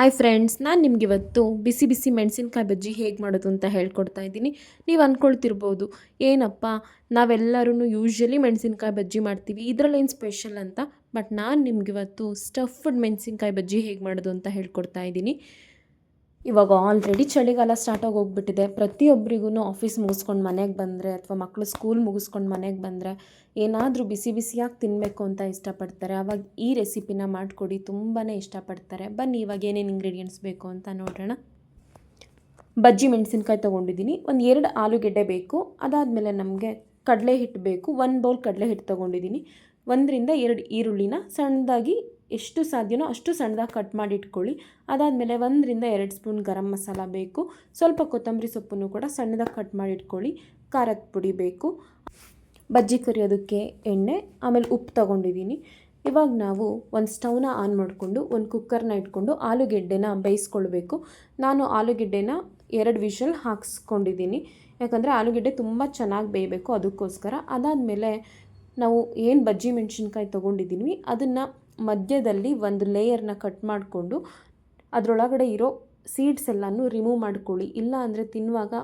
Hi friends ನಾನು ನಿಮ್ಗೆ ಇವತ್ತು ಬಿಸಿ ಬಿಸಿ ಮೆಣಸಿನ್ಕಾಯಿ ಬಜ್ಜಿ ಹೇಗೆ ಮಾಡೋದು ಅಂತ ಹೇಳ್ಕೊಡ್ತಾ ಇದ್ದೀನಿ. ನೀವು ಅಂದ್ಕೊಳ್ತಿರ್ಬೋದು ಏನಪ್ಪ ನಾವೆಲ್ಲರೂ ಯೂಶ್ವಲಿ ಮೆಣಸಿನ್ಕಾಯಿ ಬಜ್ಜಿ ಮಾಡ್ತೀವಿ, ಇದರಲ್ಲೇನು ಸ್ಪೆಷಲ್ ಅಂತ ಬಟ್ ನಾನು ನಿಮ್ಗೆ ಇವತ್ತು ಸ್ಟಫ್ಡ್ ಮೆಣಸಿನ್ಕಾಯಿ ಬಜ್ಜಿ ಹೇಗೆ ಮಾಡೋದು ಅಂತ ಹೇಳ್ಕೊಡ್ತಾ ಇದ್ದೀನಿ. ಇವಾಗ ಆಲ್ರೆಡಿ ಚಳಿಗಾಲ ಸ್ಟಾರ್ಟ್ ಆಗಿ ಹೋಗ್ಬಿಟ್ಟಿದೆ. ಪ್ರತಿಯೊಬ್ಬರಿಗೂ ಆಫೀಸ್ ಮುಗಿಸ್ಕೊಂಡು ಮನೆಗೆ ಬಂದರೆ ಅಥವಾ ಮಕ್ಕಳು ಸ್ಕೂಲ್ ಮುಗಿಸ್ಕೊಂಡು ಮನೆಗೆ ಬಂದರೆ ಏನಾದರೂ ಬಿಸಿ ಬಿಸಿಯಾಗಿ ತಿನ್ನಬೇಕು ಅಂತ ಇಷ್ಟಪಡ್ತಾರೆ. ಆವಾಗ ಈ ರೆಸಿಪಿನ ಮಾಡಿಕೊಡಿ ತುಂಬಾ ಇಷ್ಟಪಡ್ತಾರೆ. ಬನ್ನಿ, ಇವಾಗ ಏನೇನು ಇಂಗ್ರೀಡಿಯೆಂಟ್ಸ್ ಬೇಕು ಅಂತ ನೋಡೋಣ ಬಜ್ಜಿ ಮೆಣಸಿನ್ಕಾಯಿ ತೊಗೊಂಡಿದ್ದೀನಿ. ಒಂದು ಎರಡು ಆಲೂಗೆಡ್ಡೆ ಬೇಕು. ಅದಾದಮೇಲೆ ನಮಗೆ ಕಡಲೆ ಹಿಟ್ಟು ಬೇಕು. ಒಂದು ಬೌಲ್ ಕಡಲೆ ಹಿಟ್ಟು ತೊಗೊಂಡಿದ್ದೀನಿ. ಒಂದರಿಂದ ಎರಡು ಈರುಳ್ಳಿನ ಸಣ್ಣದಾಗಿ ಎಷ್ಟು ಸಾಧ್ಯನೋ ಅಷ್ಟು ಸಣ್ಣದಾಗಿ ಕಟ್ ಮಾಡಿ ಇಟ್ಕೊಳ್ಳಿ. ಅದಾದಮೇಲೆ ಒಂದರಿಂದ ಎರಡು ಸ್ಪೂನ್ ಗರಂ ಮಸಾಲ ಬೇಕು. ಸ್ವಲ್ಪ ಕೊತ್ತಂಬರಿ ಸೊಪ್ಪನ್ನು ಕೂಡ ಸಣ್ಣದಾಗಿ ಕಟ್ ಮಾಡಿ ಇಟ್ಕೊಳ್ಳಿ. ಖಾರದ ಪುಡಿ ಬೇಕು. ಬಜ್ಜಿ ಕರಿಯೋದಕ್ಕೆ ಎಣ್ಣೆ, ಆಮೇಲೆ ಉಪ್ಪು ತೊಗೊಂಡಿದ್ದೀನಿ. ಇವಾಗ ನಾವು ಒಂದು ಸ್ಟವ್ನ ಆನ್ ಮಾಡಿಕೊಂಡು, ಒಂದು ಕುಕ್ಕರ್ನ ಇಟ್ಕೊಂಡು ಆಲೂಗೆಡ್ಡೆನ ಬೇಯಿಸ್ಕೊಳ್ಬೇಕು. ನಾನು ಆಲೂಗೆಡ್ಡೆನ ಎರಡು ವಿಷಲ್ ಹಾಕ್ಸ್ಕೊಂಡಿದ್ದೀನಿ. ಯಾಕಂದರೆ ಆಲೂಗೆಡ್ಡೆ ತುಂಬ ಚೆನ್ನಾಗಿ ಬೇಯಬೇಕು ಅದಕ್ಕೋಸ್ಕರ. ಅದಾದಮೇಲೆ ನಾವು ಏನು ಬಜ್ಜಿ ಮೆಣಸಿನ್ಕಾಯಿ ತೊಗೊಂಡಿದ್ದೀವಿ, ಅದನ್ನು ಮಧ್ಯದಲ್ಲಿ ಒಂದು ಲೇಯರ್ನ ಕಟ್ ಮಾಡಿಕೊಂಡು ಅದರೊಳಗಡೆ ಇರೋ ಸೀಡ್ಸ್ ಎಲ್ಲನೂ ರಿಮೂವ್ ಮಾಡ್ಕೊಳ್ಳಿ. ಇಲ್ಲ ಅಂದರೆ ತಿನ್ನುವಾಗ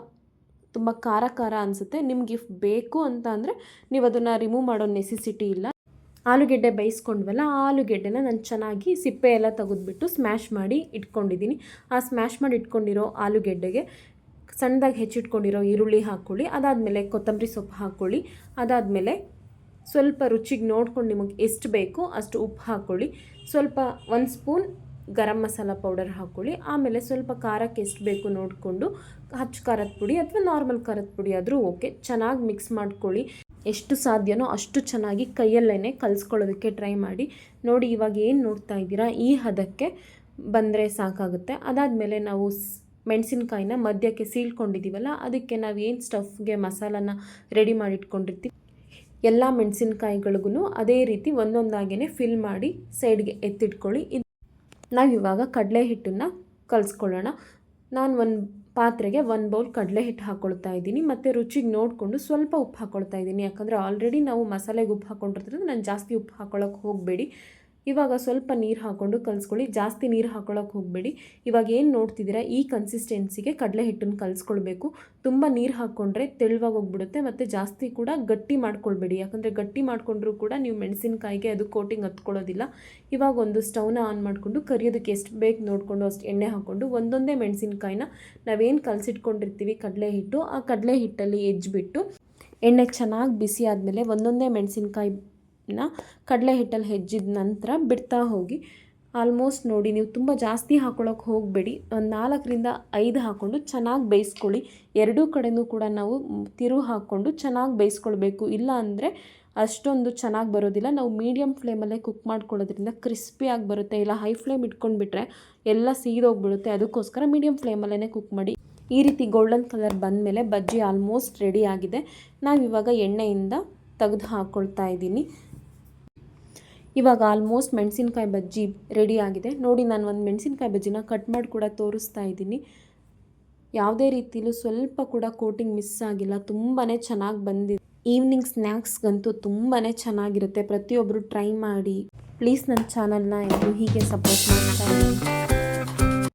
ತುಂಬ ಖಾರ ಖಾರ ಅನಿಸುತ್ತೆ. ನಿಮ್ಗೆ ಬೇಕು ಅಂತ ಅಂದರೆ ನೀವು ಅದನ್ನು ರಿಮೂವ್ ಮಾಡೋ ನೆಸೆಸಿಟಿ ಇಲ್ಲ. ಆಲೂಗೆಡ್ಡೆ ಬೇಯಿಸ್ಕೊಂಡ್ವಲ್ಲ, ಆ ಆಲೂಗೆಡ್ಡೆನ ನಾನು ಚೆನ್ನಾಗಿ ಸಿಪ್ಪೆ ಎಲ್ಲ ತೆಗೆದ್ಬಿಟ್ಟು ಸ್ಮ್ಯಾಶ್ ಮಾಡಿ ಇಟ್ಕೊಂಡಿದ್ದೀನಿ. ಆ ಸ್ಮ್ಯಾಶ್ ಮಾಡಿ ಇಟ್ಕೊಂಡಿರೋ ಆಲೂಗೆಡ್ಡೆಗೆ ಸಣ್ಣದಾಗಿ ಹೆಚ್ಚಿಟ್ಕೊಂಡಿರೋ ಈರುಳ್ಳಿ ಹಾಕ್ಕೊಳ್ಳಿ. ಅದಾದಮೇಲೆ ಕೊತ್ತಂಬರಿ ಸೊಪ್ಪು ಹಾಕ್ಕೊಳ್ಳಿ. ಅದಾದಮೇಲೆ ಸ್ವಲ್ಪ ರುಚಿಗೆ ನೋಡ್ಕೊಂಡು ನಿಮಗೆ ಎಷ್ಟು ಬೇಕೋ ಅಷ್ಟು ಉಪ್ಪು ಹಾಕ್ಕೊಳ್ಳಿ ಸ್ವಲ್ಪ ಒಂದು ಸ್ಪೂನ್ ಗರಂ ಮಸಾಲ ಪೌಡರ್ ಹಾಕ್ಕೊಳ್ಳಿ ಆಮೇಲೆ ಸ್ವಲ್ಪ ಖಾರಕ್ಕೆ ಎಷ್ಟು ಬೇಕು ನೋಡಿಕೊಂಡು ಹಚ್ಚು ಖಾರದ ಪುಡಿ ಅಥವಾ ನಾರ್ಮಲ್ ಖಾರದ ಪುಡಿ ಆದರೂ ಓಕೆ. ಚೆನ್ನಾಗಿ ಮಿಕ್ಸ್ ಮಾಡ್ಕೊಳ್ಳಿ. ಎಷ್ಟು ಸಾಧ್ಯನೋ ಅಷ್ಟು ಚೆನ್ನಾಗಿ ಕೈಯಲ್ಲೇ ಕಲಿಸ್ಕೊಳ್ಳೋದಕ್ಕೆ ಟ್ರೈ ಮಾಡಿ. ನೋಡಿ ಇವಾಗ ಏನು ನೋಡ್ತಾ ಇದ್ದೀರಾ? ಈ ಹದಕ್ಕೆ ಬಂದರೆ ಸಾಕಾಗುತ್ತೆ. ಅದಾದಮೇಲೆ ನಾವು ಮೆಣಸಿನ್ಕಾಯಿನ ಮಧ್ಯಕ್ಕೆ ಸೀಳ್ಕೊಂಡಿದ್ದೀವಲ್ಲ, ಅದಕ್ಕೆ ನಾವು ಏನು ಸ್ಟಫ್ಗೆ ಮಸಾಲನ ರೆಡಿ ಮಾಡಿಟ್ಕೊಂಡಿರ್ತೀವಿ? ಎಲ್ಲ ಮೆಣಸಿನ್ಕಾಯಿಗಳಿಗೂ ಅದೇ ರೀತಿ ಒಂದೊಂದಾಗೇ ಫಿಲ್ ಮಾಡಿ ಸೈಡ್ಗೆ ಎತ್ತಿಟ್ಕೊಳ್ಳಿ. ಇದು ನಾವಿವಾಗ ಕಡಲೆ ಹಿಟ್ಟನ್ನು ಕಲಿಸ್ಕೊಳ್ಳೋಣ. ನಾನು ಒಂದು ಪಾತ್ರೆಗೆ ಒಂದು ಬೌಲ್ ಕಡಲೆ ಹಿಟ್ಟು ಹಾಕ್ಕೊಳ್ತಾ ಇದ್ದೀನಿ. ಮತ್ತು ರುಚಿಗೆ ನೋಡಿಕೊಂಡು ಸ್ವಲ್ಪ ಉಪ್ಪು ಹಾಕ್ಕೊಳ್ತಾ ಇದ್ದೀನಿ. ಯಾಕಂದರೆ ಆಲ್ರೆಡಿ ನಾವು ಮಸಾಲೆಗೆ ಉಪ್ಪು ಹಾಕ್ಕೊಂಡಿರ್ತೀವಿ ನಾನು ಜಾಸ್ತಿ ಉಪ್ಪು ಹಾಕ್ಕೊಳ್ಳೋಕೆ ಹೋಗಬೇಡಿ. ಇವಾಗ ಸ್ವಲ್ಪ ನೀರು ಹಾಕ್ಕೊಂಡು ಕಲಿಸ್ಕೊಳ್ಳಿ. ಜಾಸ್ತಿ ನೀರು ಹಾಕೊಳ್ಳೋಕೆ ಹೋಗಬೇಡಿ. ಇವಾಗ ಏನು ನೋಡ್ತಿದ್ದೀರಾ, ಈ ಕನ್ಸಿಸ್ಟೆನ್ಸಿಗೆ ಕಡಲೆ ಹಿಟ್ಟನ್ನು ಕಲಿಸ್ಕೊಳ್ಬೇಕು. ತುಂಬ ನೀರು ಹಾಕ್ಕೊಂಡ್ರೆ ತೆಳುವಾಗಿ ಹೋಗ್ಬಿಡುತ್ತೆ ಮತ್ತು ಜಾಸ್ತಿ ಕೂಡ ಗಟ್ಟಿ ಮಾಡ್ಕೊಳ್ಬೇಡಿ. ಯಾಕಂದರೆ ಗಟ್ಟಿ ಮಾಡಿಕೊಂಡ್ರೂ ಕೂಡ ನೀವು ಮೆಣಸಿನಕಾಯಿಗೆ ಅದು ಕೋಟಿಂಗ್ ಹತ್ಕೊಳ್ಳೋದಿಲ್ಲ. ಇವಾಗ ಒಂದು ಸ್ಟವ್ನ ಆನ್ ಮಾಡಿಕೊಂಡು ಕರಿಯೋದಕ್ಕೆ ಎಷ್ಟು ಬೇಕು ನೋಡಿಕೊಂಡು ಅಷ್ಟು ಎಣ್ಣೆ ಹಾಕ್ಕೊಂಡು ಒಂದೊಂದೇ ಮೆಣಸಿನ್ಕಾಯಿನ ನಾವೇನು ಕಲಸಿಟ್ಕೊಂಡಿರ್ತೀವಿ, ಕಡಲೆ ಹಿಟ್ಟು, ಆ ಕಡಲೆ ಹಿಟ್ಟಲ್ಲಿ ಎಜ್ಜಿಬಿಟ್ಟು ಎಣ್ಣೆ ಚೆನ್ನಾಗಿ ಬಿಸಿ ಆದಮೇಲೆ ಒಂದೊಂದೇ ಮೆಣಸಿನ್ಕಾಯಿ ನ ಕಡಲೆ ಹಿಟ್ಟಲ್ಲಿ ಹೆಜ್ಜಿದ ನಂತರ ಬಿಡ್ತಾ ಹೋಗಿ ಆಲ್ಮೋಸ್ಟ್ ನೋಡಿ ನೀವು ತುಂಬ ಜಾಸ್ತಿ ಹಾಕ್ಕೊಳ್ಳೋಕೆ ಹೋಗಬೇಡಿ. ಒಂದು ನಾಲ್ಕರಿಂದ ಐದು ಹಾಕ್ಕೊಂಡು ಚೆನ್ನಾಗಿ ಬೇಯಿಸ್ಕೊಳ್ಳಿ. ಎರಡೂ ಕಡೆಯೂ ಕೂಡ ನಾವು ತಿರು ಹಾಕ್ಕೊಂಡು ಚೆನ್ನಾಗಿ ಬೇಯಿಸ್ಕೊಳ್ಬೇಕು. ಇಲ್ಲ ಅಂದರೆ ಅಷ್ಟೊಂದು ಚೆನ್ನಾಗಿ ಬರೋದಿಲ್ಲ. ನಾವು ಮೀಡಿಯಮ್ ಫ್ಲೇಮಲ್ಲೇ ಕುಕ್ ಮಾಡ್ಕೊಳ್ಳೋದ್ರಿಂದ ಕ್ರಿಸ್ಪಿಯಾಗಿ ಬರುತ್ತೆ. ಇಲ್ಲ ಹೈ ಫ್ಲೇಮ್ ಇಟ್ಕೊಂಡ್ಬಿಟ್ರೆ ಎಲ್ಲ ಸೀದೋಗ್ಬಿಡುತ್ತೆ. ಅದಕ್ಕೋಸ್ಕರ ಮೀಡಿಯಮ್ ಫ್ಲೇಮಲ್ಲೇ ಕುಕ್ ಮಾಡಿ. ಈ ರೀತಿ ಗೋಲ್ಡನ್ ಕಲರ್ ಬಂದಮೇಲೆ ಬಜ್ಜಿ ಆಲ್ಮೋಸ್ಟ್ ರೆಡಿ ಆಗಿದೆ. ನಾವಿವಾಗ ಎಣ್ಣೆಯಿಂದ ತೆಗೆದು ಹಾಕ್ಕೊಳ್ತಾ ಇದ್ದೀನಿ. ಇವಾಗ ಆಲ್ಮೋಸ್ಟ್ ಮೆಣಸಿನ್ಕಾಯಿ ಬಜ್ಜಿ ರೆಡಿ ಆಗಿದೆ. ನೋಡಿ ನಾನು ಒಂದು ಮೆಣಸಿನ್ಕಾಯಿ ಬಜ್ಜಿನ ಕಟ್ ಮಾಡಿ ಕೂಡ ತೋರಿಸ್ತಾ ಇದ್ದೀನಿ. ಯಾವುದೇ ರೀತಿಲೂ ಸ್ವಲ್ಪ ಕೂಡ ಕೋಟಿಂಗ್ ಮಿಸ್ ಆಗಿಲ್ಲ. ತುಂಬಾ ಚೆನ್ನಾಗಿ ಬಂದಿದೆ. ಈವ್ನಿಂಗ್ ಸ್ನ್ಯಾಕ್ಸ್ಗಂತೂ ತುಂಬಾ ಚೆನ್ನಾಗಿರುತ್ತೆ. ಪ್ರತಿಯೊಬ್ಬರು ಟ್ರೈ ಮಾಡಿ. ಪ್ಲೀಸ್ ನನ್ನ ಚಾನಲ್ನ ಎಲ್ಲರೂ ಹೀಗೆ ಸಪೋರ್ಟ್ ಮಾಡ್ತಾ